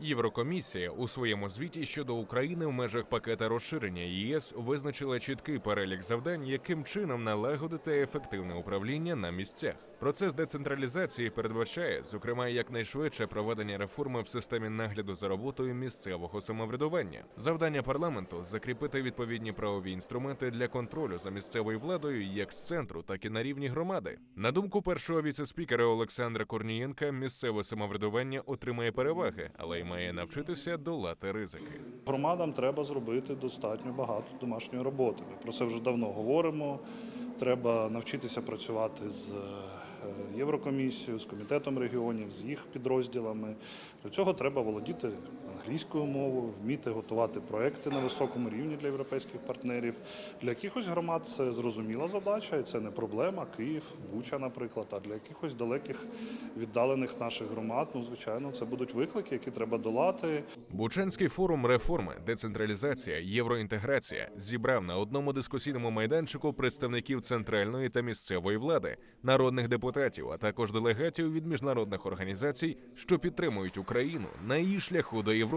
Єврокомісія у своєму звіті щодо України в межах пакета розширення ЄС визначила чіткий перелік завдань, яким чином налагодити ефективне управління на місцях. Процес децентралізації передбачає, зокрема, якнайшвидше проведення реформи в системі нагляду за роботою місцевого самоврядування. Завдання парламенту закріпити відповідні правові інструменти для контролю за місцевою владою як з центру, так і на рівні громади. На думку першого віцеспікера Олександра Корнієнка, місцеве самоврядування отримає переваги, але й має навчитися долати ризики. Громадам треба зробити достатньо багато домашньої роботи. Ми про це вже давно говоримо. Треба навчитися працювати з е, Єврокомісією, з комітетом регіонів, з їх підрозділами. Для цього треба володіти англійською мовою, вміти готувати проекти на високому рівні для європейських партнерів. Для якихось громад це зрозуміла задача, і це не проблема. Київ, Буча, наприклад. А для якихось далеких віддалених наших громад, ну звичайно, це будуть виклики, які треба долати. Бучанський форум реформи, децентралізація, євроінтеграція зібрав на одному дискусійному майданчику представників центральної та місцевої влади, народних депутатів, а також делегатів від міжнародних організацій, що підтримують Україну на її шляху до Європи.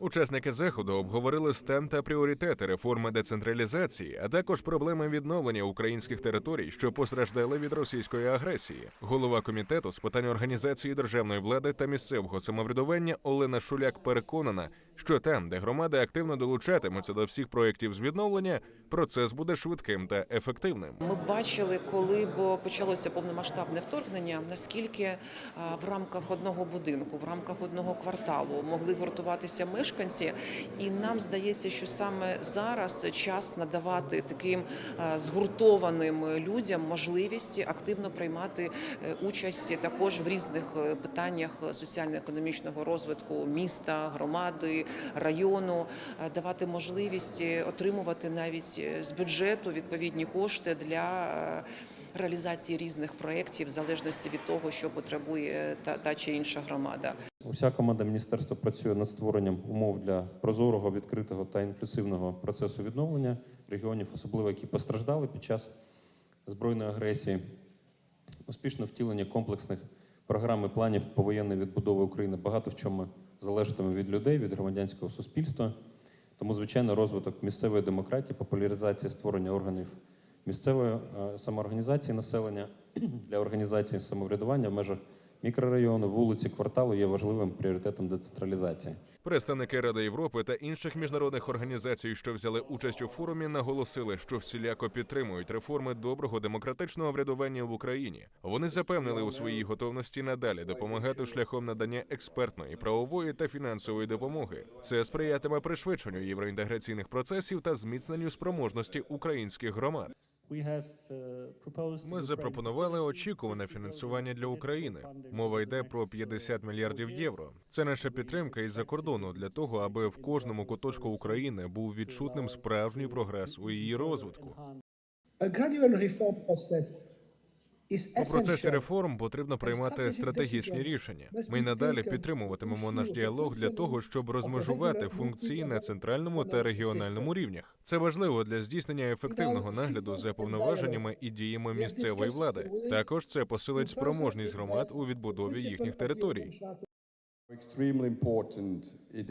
Учасники заходу обговорили стан та пріоритети реформи децентралізації, а також проблеми відновлення українських територій, що постраждали від російської агресії. Голова комітету з питань організації державної влади та місцевого самоврядування Олена Шуляк переконана, що там, де громади активно долучатимуться до всіх проєктів з відновлення, процес буде швидким та ефективним. Ми бачили, коли почалося повномасштабне вторгнення, наскільки в рамках одного будинку, в рамках одного кварталу могли гуртуватися мешканці, і нам здається, що саме зараз час надавати таким згуртованим людям можливість активно приймати е, участь також в різних е, питаннях соціально-економічного розвитку міста, громади, району, е, давати можливість е, отримувати навіть е, з бюджету відповідні кошти для реалізації різних проєктів в залежності від того, що потребує та, та чи інша громада. Уся команда міністерства працює над створенням умов для прозорого, відкритого та інклюзивного процесу відновлення регіонів, особливо які постраждали під час збройної агресії, успішне втілення комплексних програм і планів повоєнної відбудови України багато в чому залежатиме від людей, від громадянського суспільства. Тому, звичайно, розвиток місцевої демократії, популяризація створення органів місцевої е, самоорганізації населення для організації самоврядування в межах мікрорайону, вулиці, кварталу є важливим пріоритетом децентралізації. Представники Ради Європи та інших міжнародних організацій, що взяли участь у форумі, наголосили, що всіляко підтримують реформи доброго демократичного врядування в Україні. Вони запевнили у своїй готовності надалі допомагати шляхом надання експертної, правової та фінансової допомоги. Це сприятиме пришвидшенню євроінтеграційних процесів та зміцненню спроможності українських громад. Ми запропонували очікуване фінансування для України. Мова йде про 50 мільярдів євро. Це наша підтримка із-за кордону для того, аби в кожному куточку України був відчутним справжній прогрес у її розвитку. A gradual reform process is У процесі реформ потрібно приймати стратегічні рішення. Ми й надалі підтримуватимемо наш діалог для того, щоб розмежувати функції на центральному та регіональному рівнях. Це важливо для здійснення ефективного нагляду за повноваженнями і діями місцевої влади. Також це посилить спроможність громад у відбудові їхніх територій.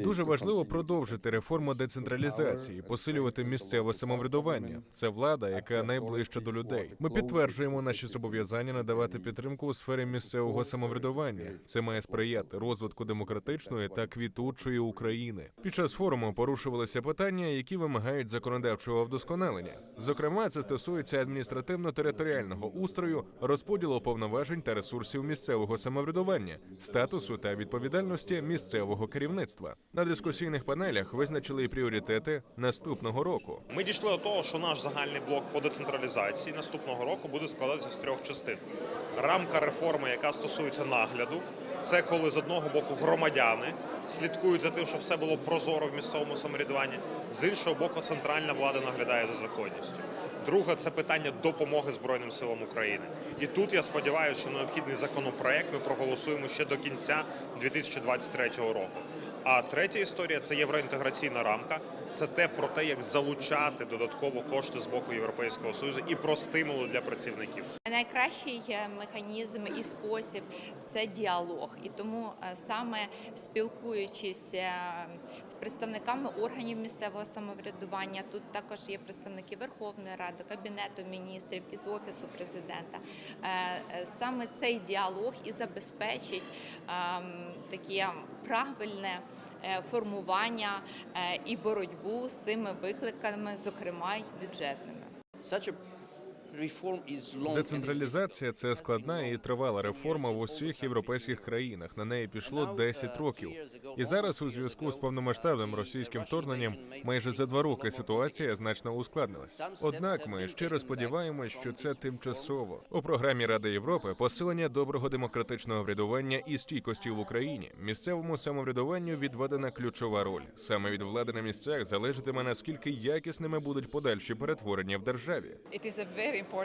Дуже важливо продовжити реформу децентралізації, посилювати місцеве самоврядування. Це влада, яка найближча до людей. Ми підтверджуємо наші зобов'язання надавати підтримку у сфері місцевого самоврядування. Це має сприяти розвитку демократичної та квітучої України. Під час форуму порушувалися питання, які вимагають законодавчого вдосконалення. Зокрема, це стосується адміністративно-територіального устрою, розподілу повноважень та ресурсів місцевого самоврядування, статусу та відповідальності місцевого керівництва. На дискусійних панелях визначили і пріоритети наступного року. Ми дійшли до того, що наш загальний блок по децентралізації наступного року буде складатися з трьох частин. Рамка реформи, яка стосується нагляду, це коли з одного боку громадяни слідкують за тим, щоб все було прозоро в місцевому самоврядуванні, з іншого боку, центральна влада наглядає за законністю. Друге це питання допомоги Збройним силам України. І тут я сподіваюся, що необхідний законопроект ми проголосуємо ще до кінця 2023 року. А третя історія це євроінтеграційна рамка. Це те про те, як залучати додатково кошти з боку Європейського союзу і про стимули для працівників. Найкращий механізм і спосіб це діалог, і тому е, саме спілкуючись е, з представниками органів місцевого самоврядування, тут також є представники Верховної Ради, Кабінету міністрів із офісу президента. Е, Саме цей діалог і забезпечить ем, таке правильне формування е, і боротьбу з цими викликами, зокрема й бюджетними. Децентралізація це складна і тривала реформа в усіх європейських країнах. На неї пішло 10 років. І зараз, у зв'язку з повномасштабним російським вторгненням, майже за два роки ситуація значно ускладнилась. Однак ми щиро сподіваємось, що це тимчасово. У програмі Ради Європи посилення доброго демократичного врядування і стійкості в Україні. Місцевому самоврядуванню відведена ключова роль. Саме від влади на місцях залежатиме наскільки якісними будуть подальші перетворення в державі.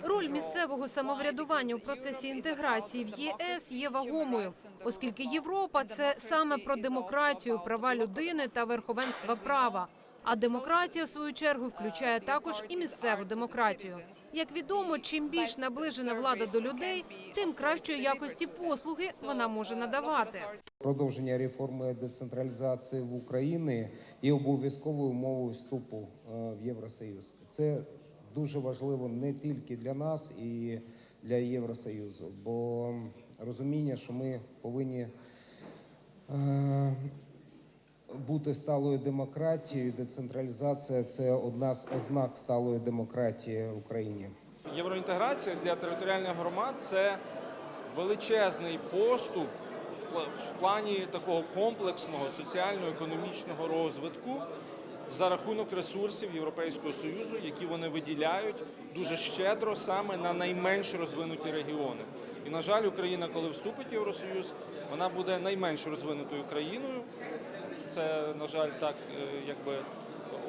Роль місцевого самоврядування у процесі інтеграції в ЄС є вагомою, оскільки Європа це саме про демократію, права людини та верховенства права. А демократія, в свою чергу, включає також і місцеву демократію. Як відомо, чим більш наближена влада до людей, тим кращої якості послуги вона може надавати. Продовження реформи децентралізації в Україні є обов'язковою умовою вступу е, в Євросоюз. Це дуже важливо не тільки для нас і для Євросоюзу, бо розуміння, що ми повинні е, бути сталою демократією. Децентралізація це одна з ознак сталої демократії в Україні. Євроінтеграція для територіальних громад це величезний поступ в плані такого комплексного соціально-економічного розвитку за рахунок ресурсів Європейського Союзу, які вони виділяють дуже щедро саме на найменш розвинуті регіони. І на жаль, Україна, коли вступить в Євросоюз, вона буде найменш розвинутою країною. Це, на жаль, так е, якби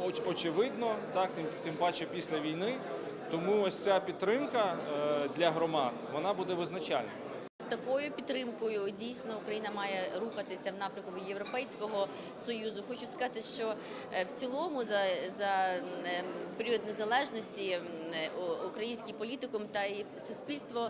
оч- очевидно, так тим, тим паче після війни. Тому ось ця підтримка е, для громад вона буде визначальною. Такою підтримкою дійсно Україна має рухатися в напрямку Європейського союзу. Хочу сказати, що е, в цілому за, за е, період незалежності е, український політикум та і суспільство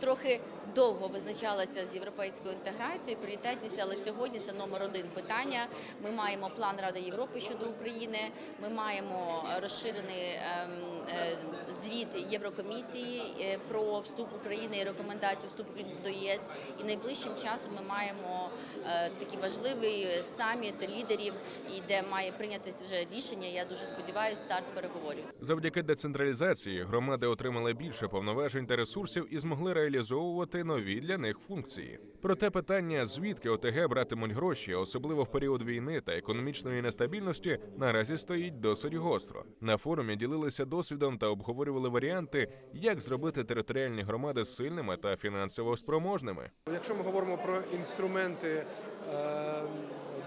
трохи довго визначалося з європейською інтеграцією, пріоритетність, але сьогодні це номер один питання. Ми маємо план Ради Європи щодо України. Ми маємо розширений ем, е, звіт Єврокомісії е, про вступ України і рекомендацію вступу до ЄС. І найближчим часом ми маємо е, такий важливий саміт лідерів, і де має прийнятися вже рішення. Я дуже сподіваюся, старт переговорів. Завдяки децентралізації громади отримали більше повноважень та ресурсів і змогли реалізовувати нові для них функції. Проте питання, звідки ОТГ братимуть гроші, особливо в період війни та економічної нестабільності, наразі стоїть досить гостро. На форумі ділилися досвідом та обговорювали варіанти, як зробити територіальні громади сильними та фінансово спроможними. Якщо ми говоримо про інструменти е,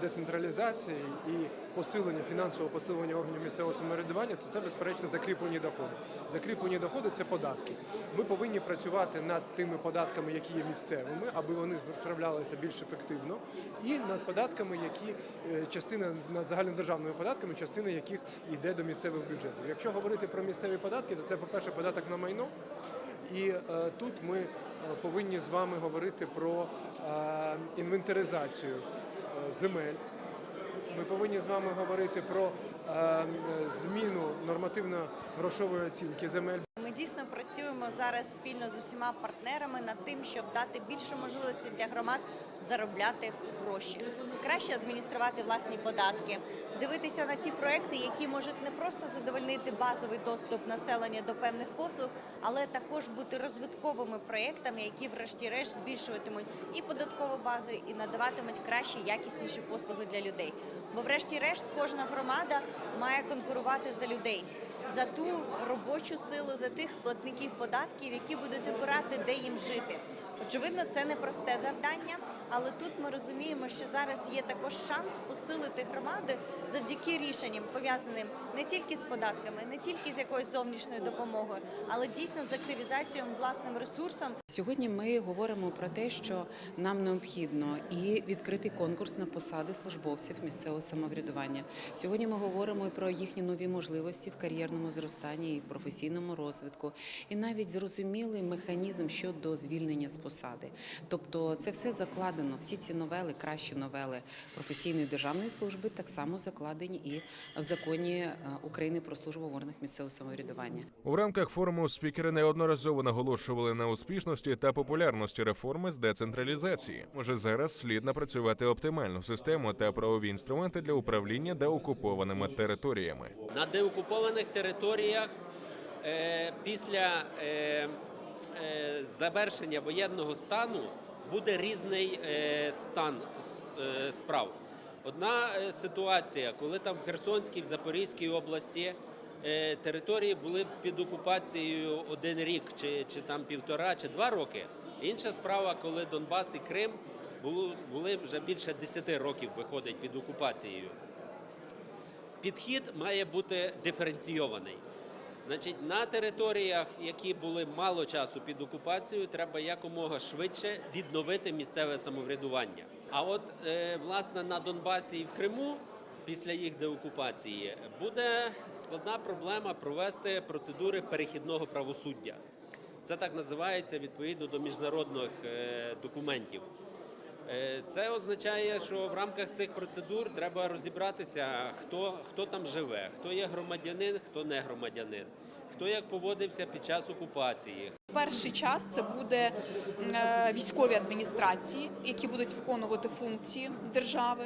децентралізації і посилення фінансового посилення органів місцевого самоврядування, то це безперечно закріплені доходи. Закріплені доходи це податки. Ми повинні працювати над тими податками, які є місцевими, аби вони справлялися більш ефективно, і над податками, які е, частина над загальнодержавними податками, частина яких йде до місцевих бюджетів. Якщо говорити про місцеві податки, то це, по-перше, податок на майно. І е, тут ми е, повинні з вами говорити про е, інвентаризацію земель. Ми повинні з вами говорити про е, зміну нормативно-грошової оцінки земель. Дійсно працюємо зараз спільно з усіма партнерами над тим, щоб дати більше можливостей для громад заробляти гроші, краще адмініструвати власні податки, дивитися на ті проекти, які можуть не просто задовольнити базовий доступ населення до певних послуг, але також бути розвитковими проектами, які, врешті-решт, збільшуватимуть і податкову базу, і надаватимуть кращі, якісніші послуги для людей. Бо, врешті-решт, кожна громада має конкурувати за людей за ту робочу силу, за тих платників податків, які будуть обирати, де їм жити. Очевидно, це непросте завдання, Але тут ми розуміємо, що зараз є також шанс посилити громади завдяки рішенням, пов'язаним не тільки з податками, не тільки з якоюсь зовнішньою допомогою, але дійсно з активізацією власним ресурсом. Сьогодні ми говоримо про те, що нам необхідно і відкрити конкурс на посади службовців місцевого самоврядування. Сьогодні ми говоримо про їхні нові можливості в кар'єрному зростанні і в професійному розвитку, і навіть зрозумілий механізм щодо звільнення з посади. Тобто, це все закладено. Всі ці новели, кращі новели професійної державної служби, так само закладені і в законі е, України про службу в органах місцевого самоврядування. У рамках форуму спікери неодноразово наголошували на успішності та популярності реформи з децентралізації. Уже зараз слід напрацювати оптимальну систему та правові інструменти для управління деокупованими територіями. На деокупованих територіях е, після е, е, завершення воєнного стану буде різний стан справ. Одна ситуація, коли там в Херсонській, в Запорізькій області території були під окупацією один рік, чи, чи там півтора, чи два роки. Інша справа, коли Донбас і Крим були вже більше 10 років виходить під окупацією підхід має бути диференційований. Значить, на територіях, які були мало часу під окупацією, треба якомога швидше відновити місцеве самоврядування. А от е, власне на Донбасі і в Криму після їх деокупації буде складна проблема провести процедури перехідного правосуддя. Це так називається відповідно до міжнародних е, документів. Е, Це означає, що в рамках цих процедур треба розібратися, хто, хто там живе, хто є громадянин, хто не громадянин, хто як поводився під час окупації, Перший час це буде е, військові адміністрації, які будуть виконувати функції держави.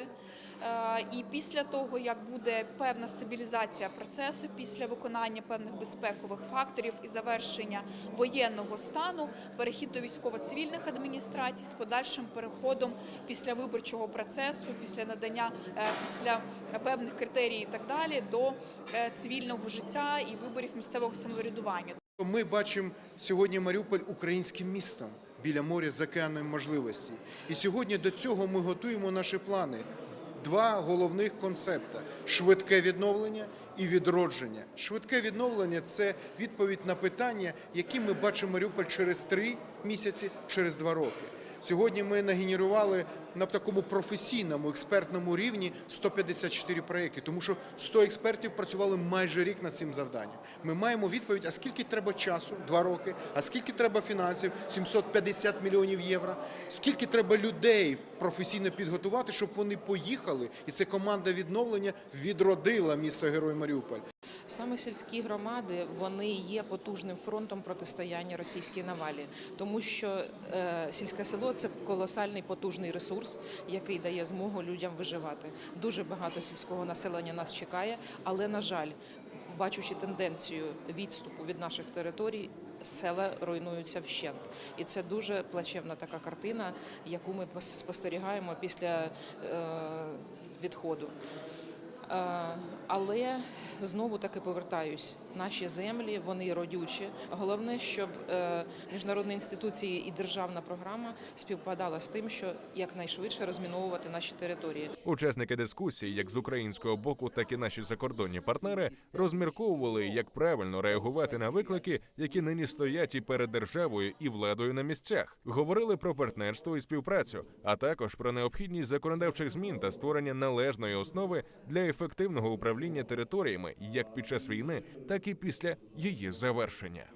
Е, І після того, як буде певна стабілізація процесу, після виконання певних безпекових факторів і завершення воєнного стану, перехід до військово-цивільних адміністрацій з подальшим переходом після виборчого процесу, після надання е, після певних критерій і так далі до е, цивільного життя і виборів місцевого самоврядування. Ми бачимо сьогодні Маріуполь українським містом біля моря з океаном можливостей. І сьогодні до цього ми готуємо наші плани. Два головних концепти: швидке відновлення і відродження. Швидке відновлення це відповідь на питання, які ми бачимо Маріуполь через три місяці, через два роки. Сьогодні ми нагенерували на такому професійному експертному рівні 154 проєкти, тому що 100 експертів працювали майже рік над цим завданням. Ми маємо відповідь: а скільки треба часу? Два роки, а скільки треба фінансів? 750 мільйонів євро. Скільки треба людей професійно підготувати, щоб вони поїхали, і це команда відновлення відродила місто Герой Маріуполь. Саме сільські громади вони є потужним фронтом протистояння російській навалі, тому що е, сільське село це колосальний потужний ресурс, який дає змогу людям виживати. Дуже багато сільського населення нас чекає, але на жаль, бачучи тенденцію відступу від наших територій. Села руйнуються вщент, і це дуже плачевна така картина, яку ми спостерігаємо після е, відходу. Е, Але знову таки повертаюсь. Наші землі вони родючі. Головне, щоб е, міжнародні інституції і державна програма співпадала з тим, що якнайшвидше розміновувати наші території. Учасники дискусії, як з українського боку, так і наші закордонні партнери, розмірковували, як правильно реагувати на виклики, які нині стоять і перед державою і владою на місцях. Говорили про партнерство і співпрацю, а також про необхідність законодавчих змін та створення належної основи для ефективного управління територіями як під час війни, так і після її завершення.